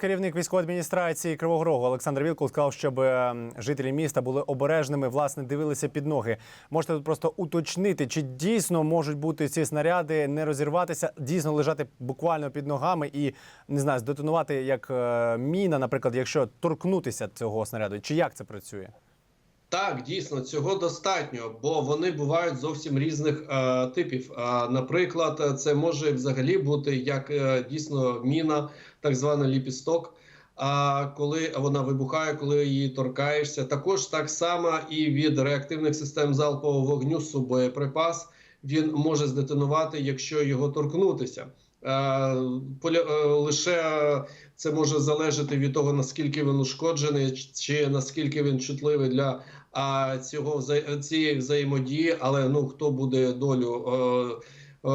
Керівник військової адміністрації Кривого Рогу Олександр Вілкул сказав, щоб е, жителі міста були обережними, власне, дивилися під ноги. Можете тут просто уточнити, чи дійсно можуть бути ці снаряди не розірватися, дійсно лежати буквально під ногами і не знаю, здетонувати як е, міна, наприклад, якщо торкнутися цього снаряду. Чи як це працює? Так, дійсно, цього достатньо, бо вони бувають зовсім різних е, типів. Е, наприклад, це може взагалі бути як е, дійсно міна, так званий ліпісток. А коли вона вибухає, коли її торкаєшся, також так само і від реактивних систем залпового вогню боєприпас він може здетонувати, якщо його торкнутися. Е, е, лише це може залежати від того наскільки він ушкоджений, чи наскільки він чутливий для цього цієї взаємодії, але ну хто буде долю е,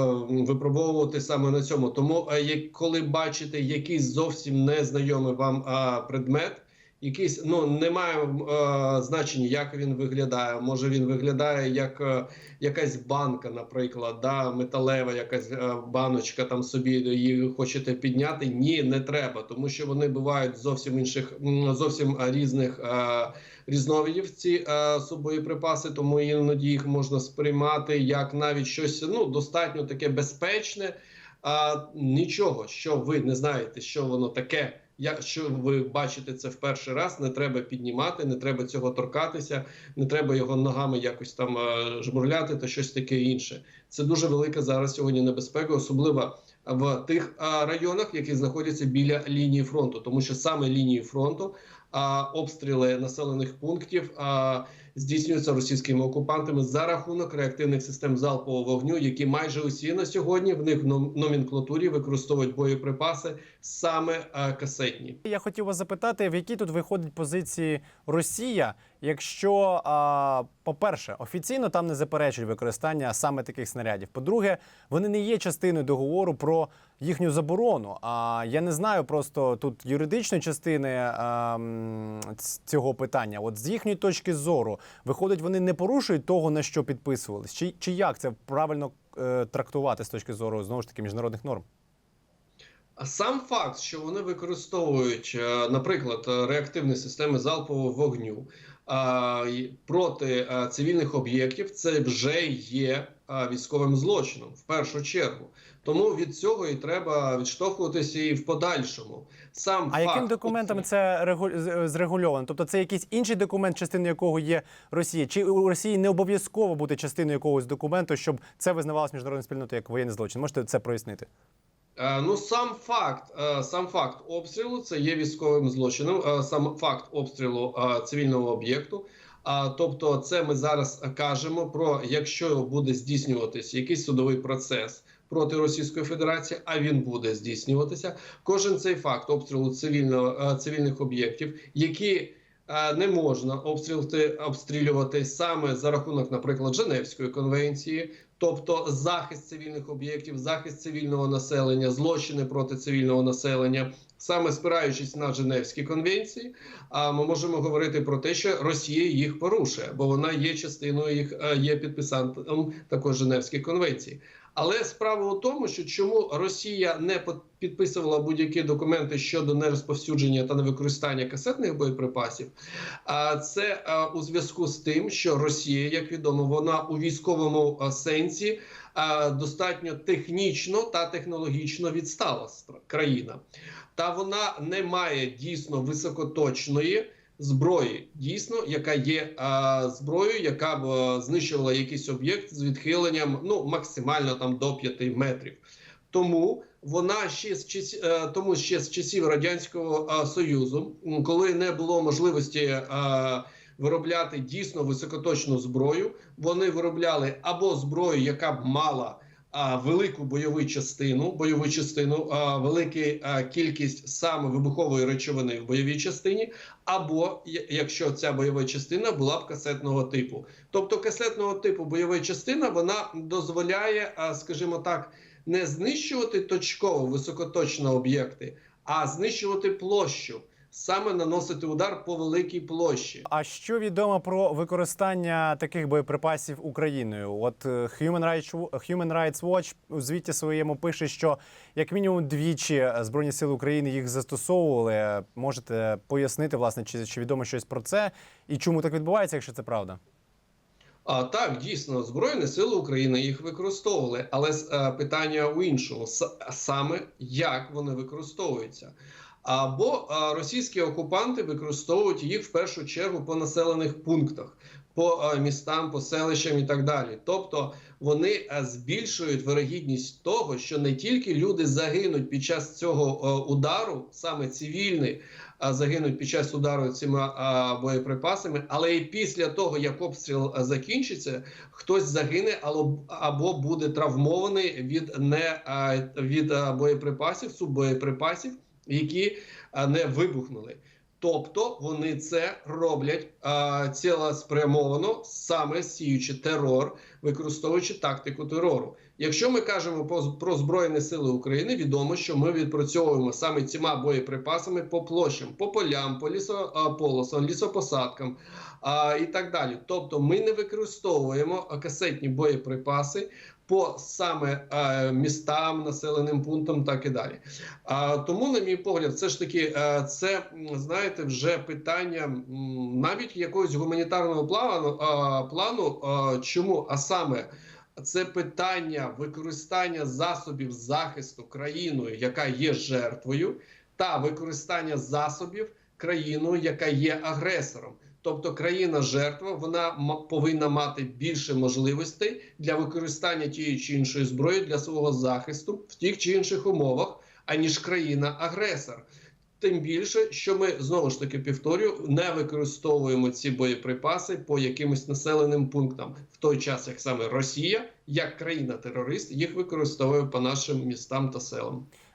випробовувати саме на цьому. Тому як коли бачите якийсь зовсім незнайомий вам предмет. Якийсь ну немає е, значення, як він виглядає. Може він виглядає як е, якась банка, наприклад, да, металева, якась е, баночка там собі її хочете підняти. Ні, не треба, тому що вони бувають зовсім інших, зовсім е, різних е, різновидів. Ці е, субоєприпаси, тому іноді їх можна сприймати як навіть щось ну достатньо таке безпечне. А нічого, що ви не знаєте, що воно таке. Якщо ви бачите це в перший раз, не треба піднімати, не треба цього торкатися, не треба його ногами якось там е, жмурляти та щось таке інше. Це дуже велика зараз сьогодні небезпека, особливо в тих е, районах, які знаходяться біля лінії фронту, тому що саме лінії фронту а, обстріли населених пунктів здійснюються російськими окупантами за рахунок реактивних систем залпового вогню, які майже усі на сьогодні в них в номенклатурі використовують боєприпаси саме касетні. Я хотів вас запитати, в якій тут виходить позиції Росія, якщо, а, по-перше, офіційно там не заперечують використання саме таких снарядів. По-друге, вони не є частиною договору про їхню заборону. А я не знаю просто тут юридичної частини а, цього питання. От з їхньої точки зору, виходить, вони не порушують того, на що підписувались. Чи, чи як це правильно е, трактувати з точки зору знову ж таки міжнародних норм? Сам факт, що вони використовують, е, наприклад, реактивні системи залпового вогню проти е, цивільних об'єктів, це вже є е, військовим злочином в першу чергу. Тому від цього і треба відштовхуватися і в подальшому. Сам А факт, яким документом це регу- зрегульовано? Тобто це якийсь інший документ, частиною якого є Росія? Чи у Росії не обов'язково бути частиною якогось документу, щоб це визнавалось міжнародною спільнотою як воєнний злочин? Можете це прояснити? Е, Ну, сам факт, е, сам факт обстрілу це є військовим злочином. е, Сам факт обстрілу цивільного об'єкту. А тобто, це ми зараз кажемо про якщо буде здійснюватися якийсь судовий процес проти Російської Федерації, а він буде здійснюватися. Кожен цей факт обстрілу цивільного цивільних об'єктів, які не можна обстрілювати, обстрілювати саме за рахунок, наприклад, Женевської конвенції, тобто захист цивільних об'єктів, захист цивільного населення, злочини проти цивільного населення, саме спираючись на Женевські конвенції, а ми можемо говорити про те, що Росія їх порушує, бо вона є частиною їх, е, є підписантом також Женевських конвенцій. Але справа у тому, що чому Росія не підписувала будь-які документи щодо нерозповсюдження та невикористання касетних боєприпасів, це е, у зв'язку з тим, що Росія, як відомо, вона у військовому е, сенсі е, достатньо технічно та технологічно відстала країна, та вона не має дійсно високоточної. Зброї дійсно, яка є е, зброєю, яка б е, знищувала якийсь об'єкт з відхиленням ну максимально там до 5 метрів. Тому вона ще з часів, е, тому ще з часів радянського е, союзу, коли не було можливості е, виробляти дійсно високоточну зброю, вони виробляли або зброю, яка б мала а, велику бойову частину, бойову частину, а, велика кількість саме вибухової речовини в бойовій частині, або якщо ця бойова частина була б касетного типу. Тобто касетного типу бойова частина вона дозволяє, скажімо так, не знищувати точково високоточно об'єкти, а знищувати площу. Саме наносити удар по великій площі. А що відомо про використання таких боєприпасів Україною? От е, Human Rights, Human Rights Watch у звіті своєму пише, що як мінімум двічі е, Збройні Сили України їх застосовували. Можете пояснити, власне, чи, чи відомо щось про це і чому так відбувається, якщо це правда? А так дійсно збройні сили України їх використовували, але е, питання у іншому С- саме як вони використовуються. Або е, російські окупанти використовують їх в першу чергу по населених пунктах, по е, містам, по селищам і так далі. Тобто вони е, збільшують вирогідність того, що не тільки люди загинуть під час цього е, удару, саме цивільні, загинуть під час удару цими боєприпасами, але і після того, як обстріл закінчиться, хтось загине або, буде травмований від не від боєприпасів, суббоєприпасів, які не вибухнули. Тобто вони це роблять цілеспрямовано, саме сіючи терор, використовуючи тактику терору. Якщо ми кажемо про, збройні сили України, відомо, що ми відпрацьовуємо саме цими боєприпасами по площам, по полям, по лісополосам, лісопосадкам а, і так далі. Тобто, ми не використовуємо касетні боєприпаси по саме е, містам, населеним пунктам, так і далі. А, тому, на мій погляд, все ж таки, е, це знаєте, вже питання м, навіть якогось гуманітарного плану, а, плану а, чому, а саме. Це питання використання засобів захисту країною, яка є жертвою, та використання засобів країною, яка є агресором. Тобто країна жертва вона повинна мати більше можливостей для використання тієї чи іншої зброї для свого захисту в тих чи інших умовах, аніж країна-агресор. Тим більше, що ми знову ж таки повторюю, не використовуємо ці боєприпаси по якимось населеним пунктам в той час, як саме Росія, як країна-терорист, їх використовує по нашим містам та селам.